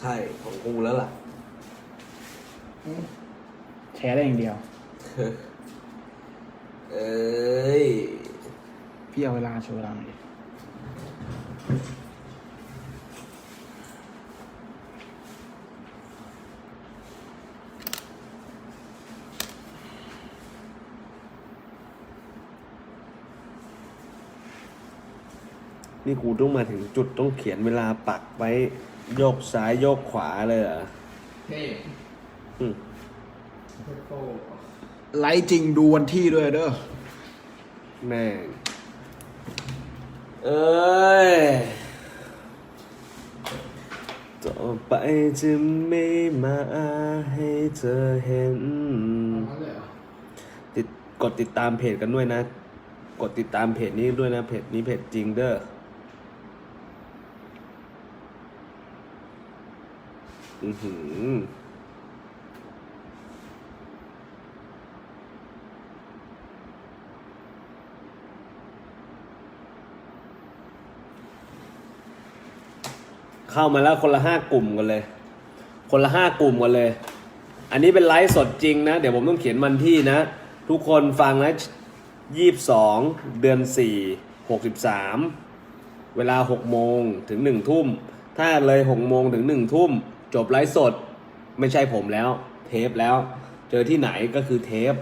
ใช่ของกูแล้วล่ะ แชร์ได้อย่างเดียว เอ้ย พี่เอาเวลาโชว์เวลาหน่อยดินี่กูต้องมาถึงจุดต้องเขียนเวลาปักไว้ โยกซ้ายโยกขวาเลยเหรอเท่อืมโอ้ไลฟ์จริงดูวันที่ด้วยเด้อแม่งเอ้ย ต่อไปจะไม่มาให้เธอเห็น เอาเลยเหรอติดกดติดตามเพจกันด้วยนะ กดติดตามเพจนี้ด้วยนะ เพจนี้เพจจริงเด้อ อือหือเข้ามาแล้วคนละห้ากลุ่มกันเลย คนละห้ากลุ่มกันเลย อันนี้เป็นไลฟ์สดจริงนะ เดี๋ยวผมต้องเขียนวันที่นะ ทุกคนฟังนะยี่สองเดือนสี่หกสิบสามเวลาหกโมงถึงหนึ่งทุ่ม ถ้าเลยหกโมงถึงหนึ่งทุ่ม จบไลฟ์สดไม่ใช่ผมแล้ว เทปแล้ว เจอที่ไหนก็คือเทป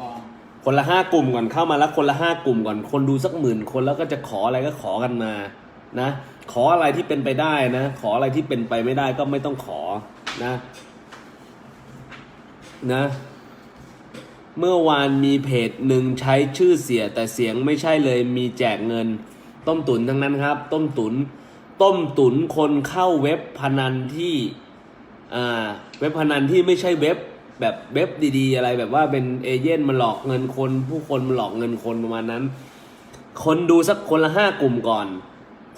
ปอมคนละห้ากลุ่มก่อนเข้ามาแล้วคนละห้ากลุ่มก่อน คนดูสักหมื่นคนแล้วก็จะขออะไรก็ขอกันมานะ ขออะไรที่เป็นไปได้นะ ขออะไรที่เป็นไปไม่ได้ก็ไม่ต้องขอนะ นะ เมื่อวานมีเพจหนึ่งใช้ชื่อเสียแต่เสียงไม่ใช่เลยมีแจกเงิน ต้มตุ๋นทั้งนั้นครับ ต้มตุ๋น ต้มตุนคนเข้าเว็บพนันที่เว็บพนันที่ไม่ใช่เว็บแบบเว็บดีๆ อะไรแบบว่าเป็นเอเย่นมาหลอกเงินคน ผู้คนมาหลอกเงินคนประมาณนั้น คนดูสักคนละห้ากลุ่มก่อน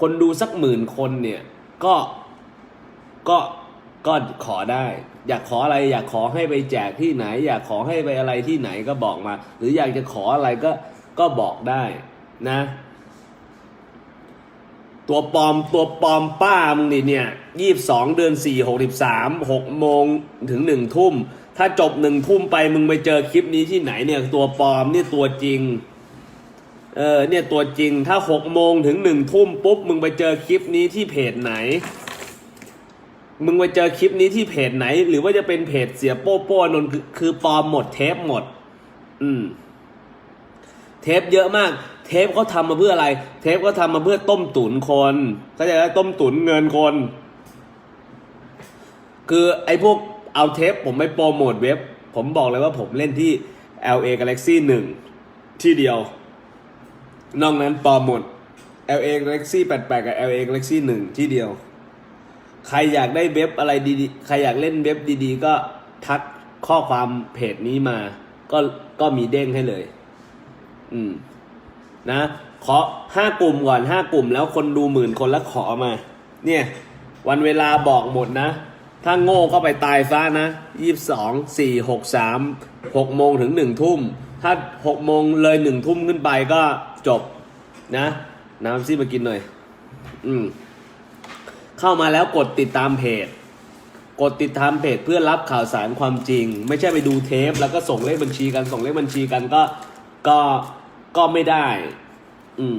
คนดูสักหมื่นคนเนี่ยก็ก็ก็ขอได้ อยากขออะไรอยากขอให้ไปแจกที่ไหน อยากขอให้ไปอะไรที่ไหนก็บอกมา หรืออยากจะขออะไรก็ก็บอกได้นะ ตัวปลอมตัวปลอมป้ามึงดิเนี่ยยี่สิบสองเดือนสี่หกสิบสามหกโมงถึงหนึ่งทุ่ม ถ้าจบหนึ่งทุ่มไปมึงไปเจอคลิปนี้ที่ไหนเนี่ยตัวปลอมเนี่ยตัวจริง เออเนี่ยตัวจริงถ้าหกโมงถึงหนึ่งทุ่มปุ๊บมึงไปเจอคลิปนี้ที่เพจไหน มึงไปเจอคลิปนี้ที่เพจไหน หรือว่าจะเป็นเพจเสียโป้โป้นน์คือคือปลอมหมดเทปหมด อืม เทปเยอะมาก เทปเขาทำมาเพื่ออะไร เทปเขาทำมาเพื่อต้มตุ๋นคนเข้าใจไหมต้มตุ๋นเงินคน คือไอ้พวกเอาเทปผมไปโปรโมทเว็บ ผมบอกเลยว่าผมเล่นที่ LA Galaxy 1 ที่เดียว นอกนั้นปลอมหมด LA Galaxy 88 กับ LA Galaxy 1 ที่เดียว ใครอยากได้เว็บอะไรดีๆ ใครอยากเล่นเว็บดีๆ ก็ทักข้อความเพจนี้มา ก็ก็มีเด้งให้เลย อืม นะขอห้ากลุ่มก่อนห้ากลุ่มแล้วคนดูหมื่นคนแล้วขอมา เนี่ยวันเวลาบอกหมดนะ ถ้าโง่ก็ไปตายฟ้านะยี่สองสี่หกสามหกโมงถึงหนึ่งทุ่ม ถ้าหกโมงเลยหนึ่งทุ่มขึ้นไปก็จบนะน้ำซี่มากินหน่อย อืมเข้ามาแล้วกดติดตามเพจ กดติดตามเพจเพื่อรับข่าวสารความจริง ไม่ใช่ไปดูเทป แล้วก็ส่งเลขบัญชีกันส่งเลขบัญชีกันก็ก็ ก็ไม่ได้ อืม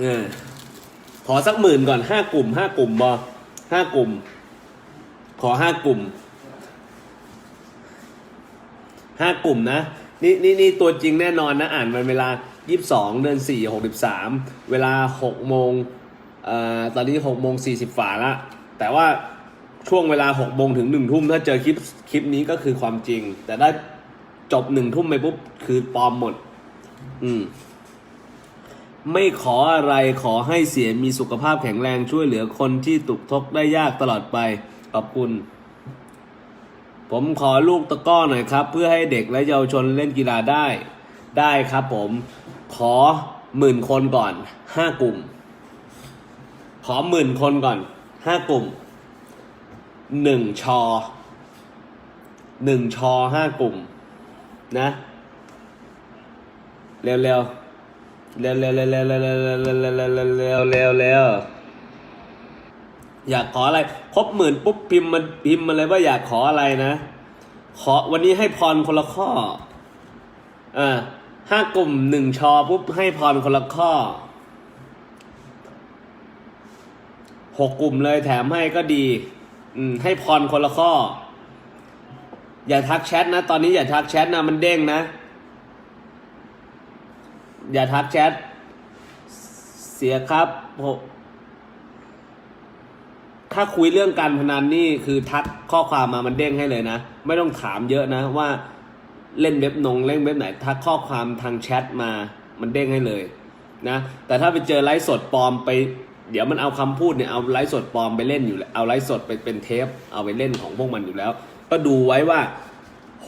เออขอสักหมื่นก่อนห้ากลุ่มห้ากลุ่มบอห้ากลุ่ม ขอห้ากลุ่มห้ากลุ่มนะนี่นี่นี่ตัวจริงแน่นอนนะอ่านวันเวลายี่สิบสองเดือนสี่หกสิบสามเวลาหกโมงเอ่อตอนนี้หกโมงสี่สิบฝ่าละแต่ว่าช่วงเวลาหกโมงถึงหนึ่งทุ่มถ้าเจอคลิปคลิปนี้ก็คือความจริง แต่ถ้า จบหนึ่งทุ่มไปปุ๊บ คือปลอมหมด อืม ไม่ขออะไรขอให้เสียมีสุขภาพแข็งแรงช่วยเหลือคนที่ตกทุกข์ได้ยากตลอดไป ขอบคุณ ผมขอลูกตะก้อหน่อยครับ เพื่อให้เด็กและเยาวชนเล่นกีฬาได้ ได้ครับผม ขอหมื่นคนก่อนห้ากลุ่ม ขอหมื่นคนก่อนห้ากลุ่มหนึ่งชอหนึ่งชอห้ากลุ่ม นะเร็วเร็วเร็วเร็วเร็วเร็วเร็วเร็วเร็วเร็วเร็วเร็วเร็วอยากขออะไร ครบหมื่นปุ๊บพิมพ์มาพิมพ์มาเลยว่าอยากขออะไรนะ ขอวันนี้ให้พรคนละข้ออ่าห้ากลุ่มหนึ่งชอปุ๊บให้พรคนละข้อหกกลุ่มเลยแถมให้ก็ดี อืมให้พรคนละข้อ อย่าทักแชทนะ ตอนนี้อย่าทักแชทนะมันเด้งนะ อย่าทักแชท เสียครับผมถ้าคุยเรื่องการพนันนี่คือทักข้อความมามันเด้งให้เลยนะ ไม่ต้องถามเยอะนะว่าเล่นเว็บนงเล่นเว็บไหน ทักข้อความทางแชทมามันเด้งให้เลยนะ แต่ถ้าไปเจอไลฟ์สดปลอมไป เดี๋ยวมันเอาคำพูดเนี่ยเอาไลฟ์สดปลอมไปเล่นอยู่แล้วเอาไลฟ์สดไปเป็นเทป เอาไปเล่นของพวกมันอยู่แล้ว ก็ดูไว้ว่า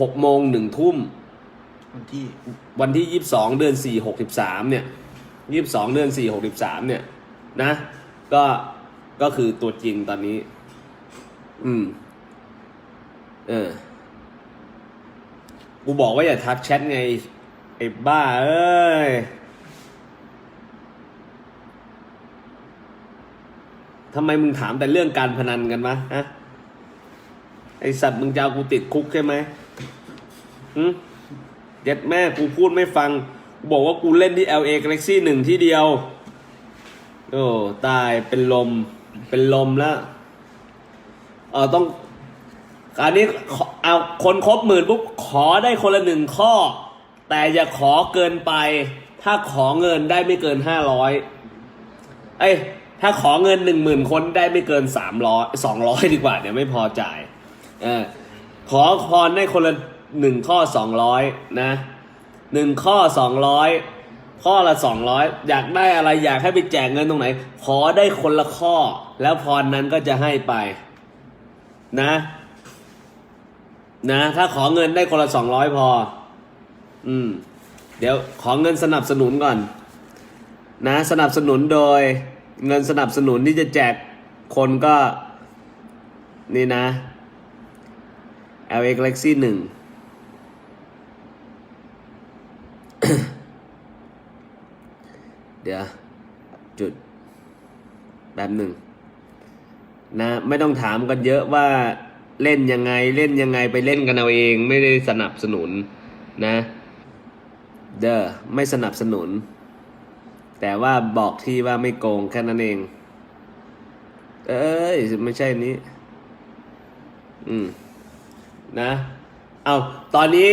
หกโมงหนึ่งทุ่มวันที่วันที่ยี่สิบสองเดือนสี่หกสิบสามเนี่ยยี่สิบสองเดือนสี่หกสิบสามเนี่ย นะ ก็ก็คือตัวจริงตอนนี้ อืม เออ กูบอกว่าอย่าทักแชทไงไอ้บ้า เอ้ย ทำไมมึงถามแต่เรื่องการพนันกันวะฮะไอสัตว์มึงจะเอากูติดคุกใช่ไหมหืมเย็ดแม่กูพูดไม่ฟังกูบอกว่ากูเล่นที่ LA Galaxy หนึ่งที่เดียว โอ้ ตายเป็นลม เป็นลมแล้ว เออต้องอันนี้เอาคนครบหมื่นปุ๊บขอได้คนละหนึ่งข้อ แต่อย่าขอเกินไป ถ้าขอเงินได้ไม่เกินห้าร้อยเอ้ย ถ้าขอเงินหนึ่งหมื่นคนได้ไม่เกินสามร้อยสองร้อยดีกว่าเดี๋ยวไม่พอจ่ายเออขอพรได้คนละหนึ่งข้อสองร้อยนะหนึ่งข้อสองร้อยข้อละสองร้อยอยากได้อะไรอยากให้ไปแจกเงินตรงไหน ขอได้คนละข้อ แล้วพรนั้นก็จะให้ไป นะ นะ ถ้าขอเงินได้คนละสองร้อยพอ อืม เดี๋ยวขอเงินสนับสนุนก่อน นะ สนับสนุนโดย เงินสนับสนุนที่จะแจกคนก็ นี่นะ LA Galaxy หนึ่งเดี๋ยว จุดแบบหนึ่งนะ ไม่ต้องถามกันเยอะว่าเล่นยังไงเล่นยังไงไปเล่นกันเอาเองไม่ได้สนับสนุนนะ เด้อไม่สนับสนุน แต่ว่าบอกที่ว่าไม่โกงแค่นั้นเอง เอ้ยไม่ใช่นี้ อืม นะ เอาตอนนี้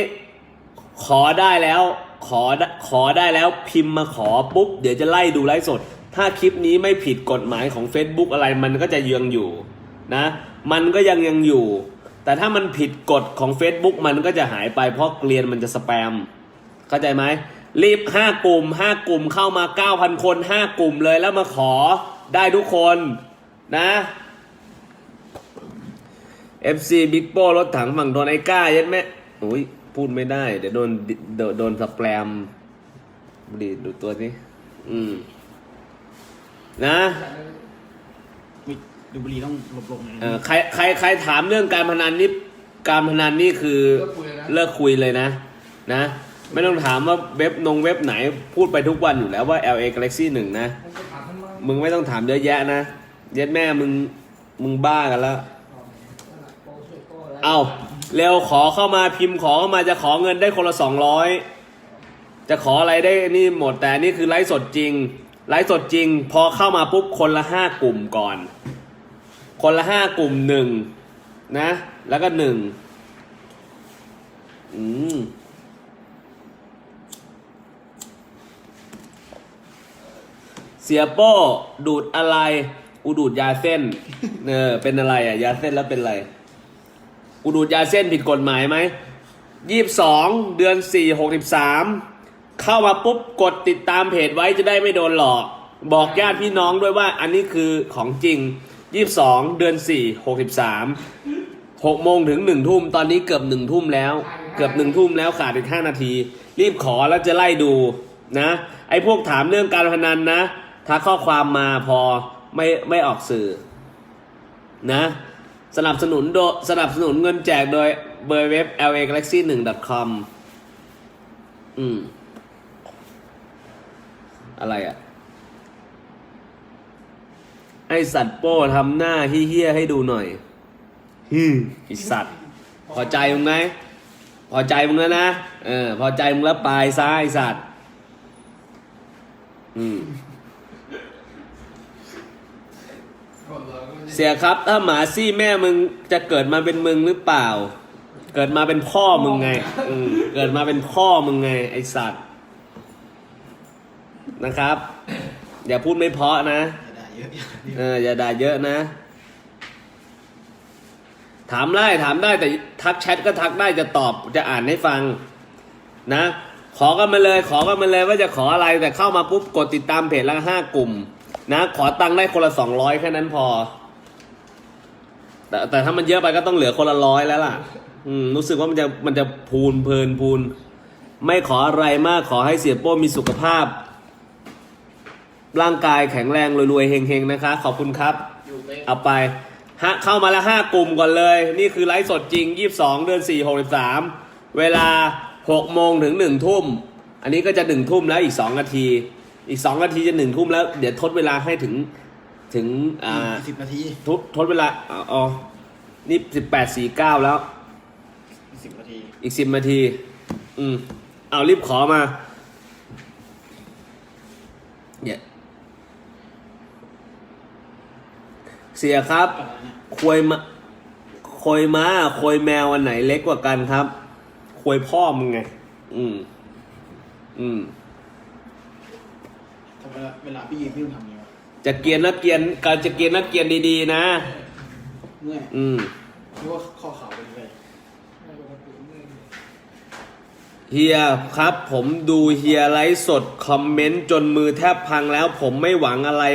ขอได้แล้ว ขอได้ขอได้แล้วพิมพ์มาขอปุ๊บ เดี๋ยวจะไล่ดูไลฟ์สด ถ้าคลิปนี้ไม่ผิดกฎหมายของ Facebook อะไรมันก็จะยังอยู่ นะ มันก็ยังยังอยู่ แต่ถ้ามันผิดกฎของ Facebook มันก็จะหายไปเพราะเกลียนมันจะสแปม เข้าใจไหม รีบห้ากลุ่มห้ากลุ่มเข้ามาเก้าพันคนห้ากลุ่มเลยแล้วมาขอได้ทุกคนนะ FC บิ๊กโป้รถถังฝั่งโดนไอ้ก้าเย็ดไหมโอ้ยพูดไม่ได้ เดี๋ยวโดนโดนโดนสแปมดีดูตัวนี้ อืม นะอุ๊ยดูบุรีต้องหลบๆหน่อยเออใครใครใครถามเรื่องการพนันนี่การพนันนี่คือเลิกคุยเลยนะเลิกคุยเลยนะนะ ไม่ต้องถามว่าเว็บนงเว็บไหนพูดไปทุกวันอยู่แล้วว่า LA Galaxy หนึ่งนะ มึงไม่ต้องถามเยอะแยะนะ เย็ดแม่มึง มึงบ้ากันแล้วโป้ช่วยโป้แล้ว เอาเร็วขอเข้ามาพิมพ์ขอเข้ามาจะขอเงินได้คนละสองร้อยจะขออะไรได้นี่หมดแต่นี่คือไลฟ์สดจริง ไลฟ์สดจริง พอเข้ามาปุ๊บคนละห้ากลุ่มก่อน คนละห้ากลุ่มหนึ่งนะ แล้วก็หนึ่งอืม เสียโป้ดูดอะไร กูดูดยาเส้น เออ เป็นอะไรอะ ยาเส้นแล้วเป็นอะไร กูดูดยาเส้นผิดกฎหมายไหมยี่สิบสองเดือนสี่หกสิบสามเข้ามาปุ๊บกดติดตามเพจไว้จะได้ไม่โดนหลอก บอกญาติพี่น้องด้วยว่า อันนี้คือของจริงยี่สิบสองเดือนสี่หกสิบสามหกโมงถึงหนึ่งทุ่มตอนนี้เกือบหนึ่งทุ่มแล้ว เกือบหนึ่งทุ่มแล้วขาดอีกห้านาที รีบขอแล้วจะไล่ดูนะ ไอ้พวกถามเรื่องการพนันนะ ถ้าข้อความมาพอไม่ไม่ออกสื่อ นะ สนับสนุนโดยสนับสนุนเงินแจกโดยเบอร์เว็บ lagalaxy 1 com อืม อะไรอะ่ะ ไอสัตว์โป้ทำหน้าเฮี้ยๆให้ดูหน่อยฮึมไอสัตว์ พอใจมึงไหมพอใจมึงแล้วนะ เออ พอใจมึงแล้วไปซ้ายไอ้สัตว์ อืม เสียครับ ถ้าหมาซี่แม่มึงจะเกิดมาเป็นมึงหรือเปล่า เกิดมาเป็นพ่อมึงไงอืมเกิดมาเป็นพ่อมึงไง ไอสัตว์ นะครับ อย่าพูดไม่เพราะนะอย่าด่าเยอะอย่าเอออย่าด่าเยอะนะ ถามได้ถามได้แต่ทักแชทก็ทักได้จะตอบจะอ่านให้ฟัง นะ ขอกันมาเลย ขอกันมาเลยว่าจะขออะไรแต่เข้ามาปุ๊บกดติดตามเพจละห้ากลุ่ม นะ ขอตังค์ได้คนละสองร้อยแค่นั้นพอ แต่แต่ถ้ามันเยอะไปก็ต้องเหลือคนละร้อยแล้วล่ะ อืมรู้สึกว่ามันจะมันจะพูนเพลินพูน ไม่ขออะไรมากขอให้เสียโป้มีสุขภาพ ร่างกายแข็งแรงรวยๆเฮงๆนะคะ ขอบคุณครับ อยู่ไปเอาไปฮะเข้ามาละห้ากลุ่มก่อนเลย นี่คือไลฟ์สดจริง 22 เดือน 4 63 เวลา 6 โมงถึง 1 ทุ่ม อันนี้ก็จะ 1 ทุ่มแล้วอีก 2 นาที อีก 2 นาทีจะ 1 ทุ่มแล้ว เดี๋ยวทดเวลาให้ถึง ถึงอ่าสิบนาทีทดทดเวลาอ๋ออ๋อนี่18 49แล้ว สิบนาทีอีก10นาที อืม เอารีบขอมา เนี่ย เสียครับอะไรเนี่ยควยมาควยม้าควยแมวอันไหนเล็กกว่ากันครับ ควยพ่อมึงไง อืม อืม ทำไมเวลาพี่ยืนพี่ต้องทำยังไงวะ จะเกรียนนักเกรียนการจะเกรียนนักเกรียนดีๆนะ เมื่อยอืมหรือว่าข้อเข่าเป็นไรเฮียครับผมดูเฮียไลฟ์สดคอมเมนต์จนมือแทบพังแล้ว ผมไม่หวังอะไร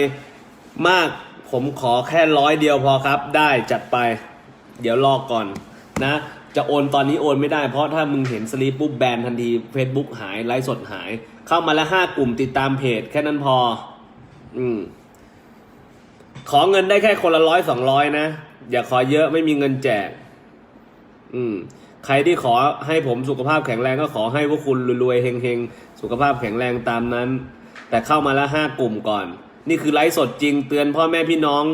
มาก ผมขอแค่ร้อยเดียวพอครับ ได้จัดไป เดี๋ยวรอก่อนนะ จะโอนตอนนี้โอนไม่ได้เพราะถ้ามึงเห็นสลีปปุ๊บแบนทันที Facebook หายไลฟ์สดหาย เข้ามาแล้วห้ากลุ่มติดตามเพจแค่นั้นพอ อืม ขอเงินได้แค่คนละร้อยสองร้อยนะ อย่าขอเยอะไม่มีเงินแจก อืม ใครที่ขอให้ผมสุขภาพแข็งแรงก็ขอให้พวกคุณรวยๆเฮงๆ สุขภาพแข็งแรงตามนั้น แต่เข้ามาแล้วห้ากลุ่มก่อน นี่คือไลฟ์สดจริง เตือนพ่อแม่พี่น้อง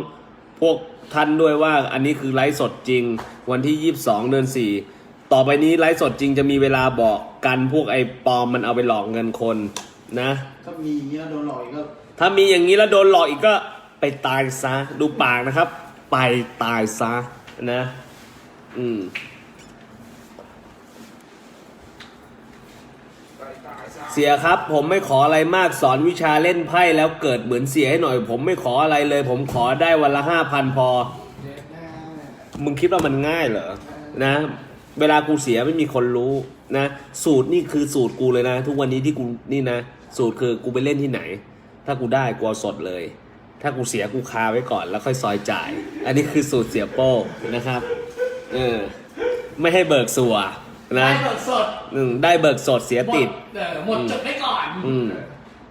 พวกท่านด้วยว่า อันนี้คือไลฟ์สดจริง วันที่ยี่สิบสองเดือนสี่ต่อไปนี้ไลฟ์สดจริงจะมีเวลาบอกกันพวกไอ้ปลอมมันเอาไปหลอกเงินคนนะถ้ามีอย่างนี้แล้วโดนหลอกอีกก็ถ้ามีอย่างนี้แล้วโดนหลอกอีกก็ ไปตายซะ ดูปากนะครับ ไปตายซะนะ อืมเสียครับ ผมไม่ขออะไรมากสอนวิชาเล่นไพ่แล้วเกิดเหมือนเสียให้หน่อย ผมไม่ขออะไรเลย ผมขอได้วันละห้าพันพอ มึงคิดว่ามันง่ายเหรอนะ เวลากูเสียไม่มีคนรู้นะ สูตรนี่คือสูตรกูเลยนะ ทุกวันนี้ที่กูนี่นะ สูตรคือกูไปเล่นที่ไหน ถ้ากูได้กูเอาสดเลย ถ้ากูเสียกูคาไว้ก่อนแล้วค่อยซอยจ่าย อันนี้คือสูตรเสียโป้นะครับ เออ ไม่ให้เบิกสัวนะได้เบิกสดอืมได้เบิกสดเสียติด หมเออหมดจดไว้ก่อนอืม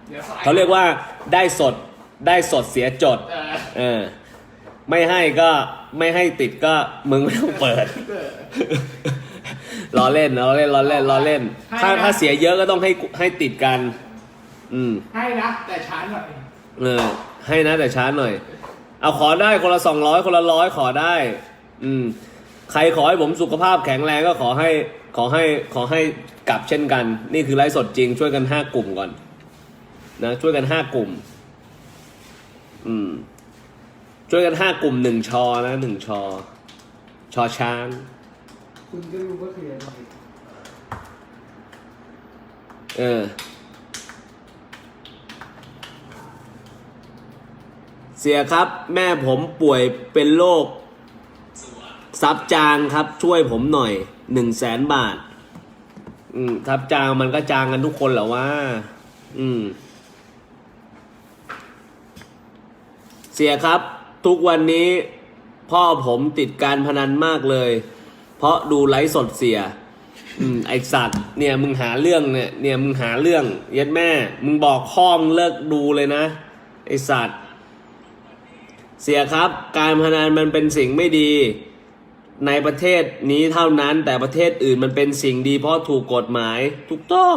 เดี๋ยวสายเขาเรียกว่าได้สดได้สดเสียจด เออเออ ไม่ให้ก็ไม่ให้ติดก็มึงไม่ต้องเปิดล้อเล่นล้อเล่นล้อเล่นล้อเล่นถ้าถ้าเสียเยอะก็ต้องให้ให้ติดกัน อืมให้นะ แต่ช้าหน่อยเออ ให้นะแต่ช้าหน่อย เอาขอได้คนละสองร้อยคนละร้อยขอได้ อืม ใครขอให้ผมสุขภาพแข็งแรงก็ขอให้ ขอให้ขอให้กลับเช่นกัน นี่คือไลฟ์สดจริง ช่วยกันห้ากลุ่มก่อน นะ ช่วยกันห้ากลุ่ม อืม ช่วยกันห้ากลุ่มหนึ่งชอนะหนึ่งชอ ชอช้าง คุณก็รู้ว่าคืออะไรเออ เสียครับแม่ผมป่วยเป็นโรคซับจางครับช่วยผมหน่อยหนึ่งแสนบาท อืมซับจางมันก็จางกันทุกคนเหรอวะอืม เสียครับ ทุกวันนี้ พ่อผมติดการพนันมากเลย เพราะดูไลฟ์สดเสีย อืม ไอสัตว์ เนี่ยมึงหาเรื่องเนี่ย เนี่ยมึงหาเรื่อง เย็ดแม่ มึงบอกพ่อมึงเลิกดูเลยนะ ไอสัตว์ เสียครับ การพนันมันเป็นสิ่งไม่ดี ในประเทศนี้เท่านั้น แต่ประเทศอื่นมันเป็นสิ่งดีเพราะถูกกฎหมายถูกต้อง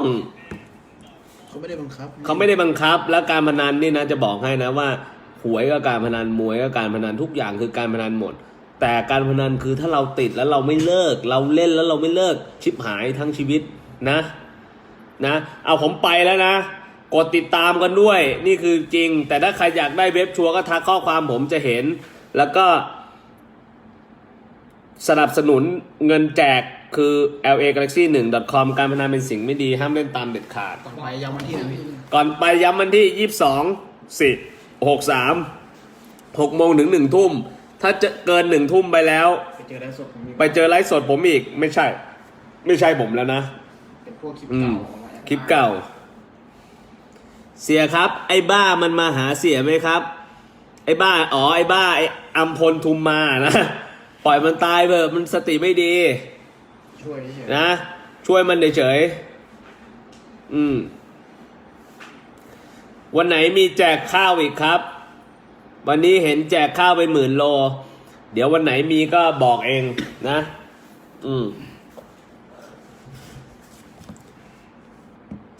เขาไม่ได้บังคับเขาไม่ได้บังคับ แล้วการพนันนี่นะจะบอกให้นะว่าหวยก็การพนันมวยก็การพนันทุกอย่างคือการพนันหมด แต่การพนันคือถ้าเราติดแล้วเราไม่เลิก เราเล่นแล้วเราไม่เลิกชิบหายทั้งชีวิตนะ นะ เอาผมไปแล้วนะ กดติดตามกันด้วย นี่คือจริง แต่ถ้าใครอยากได้เว็บชัวร์ก็ทักข้อความผมจะเห็น แล้วก็ สนับสนุนเงินแจกคือ la galaxy 1 com การพนันเป็นสิ่งไม่ดีห้ามเล่นตามเด็ดขาด ต่อไปย้ำวันที่ไหนพี่ก่อนไปย้ำวันที่ยี่สิบสองสิหกสามหกโมงถึงหนึ่งทุ่ม ถ้าจะเกินหนึ่งทุ่มไปแล้ว ไปเจอได้สดผมมีไปเจอไลฟ์สดผมอีกไม่ใช่ ไม่ใช่ผมแล้วนะ เป็นพวกคลิปอืมเก่าของคลิปเก่า เสียครับ ไอ้บ้ามันมาหาเสียไหมครับ ไอ้บ้าอ๋อไอ้บ้าไอ้อัมพลทุมมานะปล่อยมันตายเถอะมันสติไม่ดี ช่วยเฉยนะ ช่วยมันเฉยๆอืม วันไหนมีแจกข้าวอีกครับ วันนี้เห็นแจกข้าวไปหมื่นโล เดี๋ยววันไหนมีก็บอกเองนะ อืม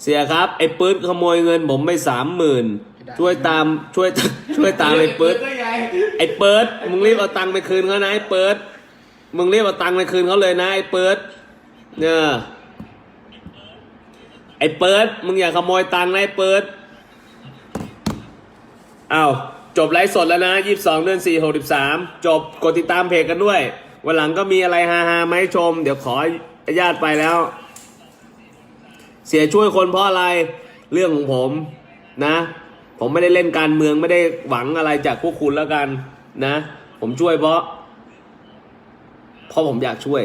สียครับไอ้ปื๊ดขโมยเงินผมไปสามหมื่นช่วยตามช่วยช่วยตามไอ้ปื๊ดได้ไงไอ้เปิดมึงรีบเอาตังค์ไปคืนเขานะไอ้เปิดมึงรีบเอาตังค์ไปคืนเขาเลยนะไอ้เปิดเนี่ยไอ้เปิดมึงอย่าขโมยตังค์นะไอ้เปิดอ้าวจบไลฟ์สดแล้วนะยี่สิบสองเดือนสี่หกสิบสามจบกดติดตามเพจกันด้วย วันหลังก็มีอะไรฮาๆมาให้ชม เดี๋ยวขออนุญาตไปแล้ว เสียช่วยคนเพราะอะไรเรื่องของผมนะ ผมไม่ได้เล่นการเมืองไม่ได้หวังอะไรจากพวกคุณแล้วกันนะ ผมช่วยเพราะ เพราะผมอยากช่วย